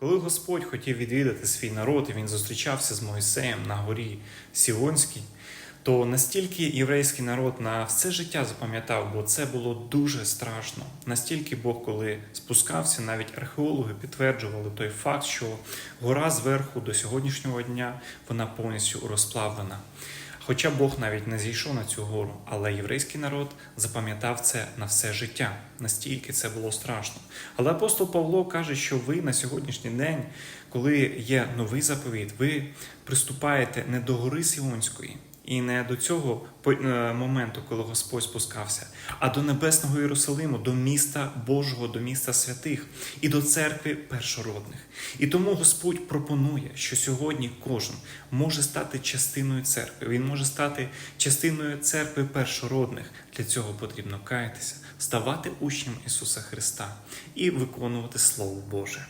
Коли Господь хотів відвідати свій народ, і він зустрічався з Моїсеєм на горі Сіонській, то настільки єврейський народ на все життя запам'ятав, бо це було дуже страшно. Настільки Бог, коли спускався, навіть археологи підтверджували той факт, що гора зверху до сьогоднішнього дня вона повністю розплавлена. Хоча Бог навіть не зійшов на цю гору, але єврейський народ запам'ятав це на все життя. Настільки це було страшно. Але апостол Павло каже, що ви на сьогоднішній день, коли є новий заповіт, ви приступаєте не до гори Сіонської. І не до цього е, моменту, коли Господь спускався, а до небесного Єрусалиму, до міста Божого, до міста святих і до церкви першородних. І тому Господь пропонує, що сьогодні кожен може стати частиною церкви. Він може стати частиною церкви першородних. Для цього потрібно каятися, ставати учнем Ісуса Христа і виконувати Слово Боже.